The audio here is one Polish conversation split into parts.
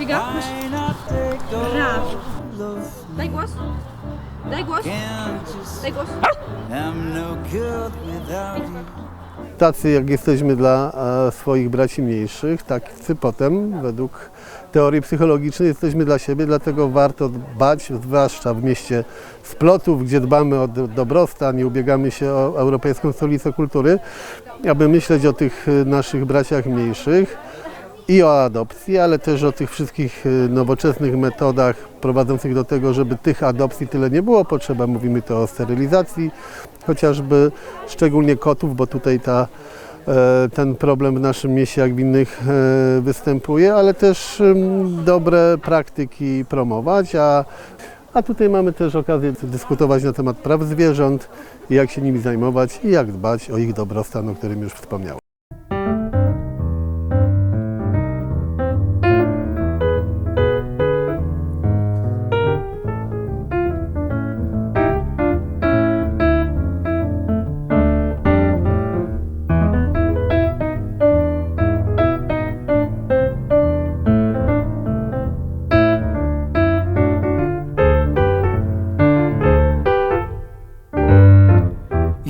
Figa, masz. Daj głos. Daj głos. Daj głos. Tacy jak jesteśmy dla e, swoich braci mniejszych, tacy potem według teorii psychologicznej jesteśmy dla siebie, dlatego warto dbać, zwłaszcza w mieście splotów, gdzie dbamy o dobrostan i ubiegamy się o Europejską Stolicę Kultury, aby myśleć o tych e, naszych braciach mniejszych i o adopcji, ale też o tych wszystkich e, nowoczesnych metodach prowadzących do tego, żeby tych adopcji tyle nie było potrzeba. Mówimy tu o sterylizacji, chociażby szczególnie kotów, bo tutaj ta, e, ten problem w naszym mieście, jak w innych, e, występuje, ale też dobre praktyki promować, a, a tutaj mamy też okazję dyskutować na temat praw zwierząt, jak się nimi zajmować i jak dbać o ich dobrostan, o którym już wspomniałem.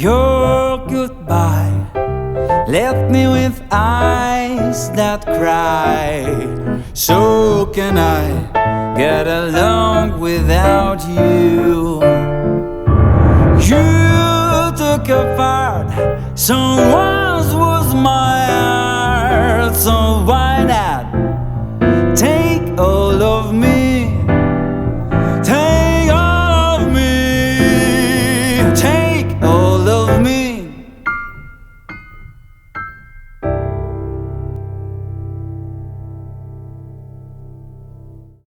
your goodbye left me with eyes that cry. So can I get along without you? You took apart someone's was my heart, so why not take all of me? Take all of me. Take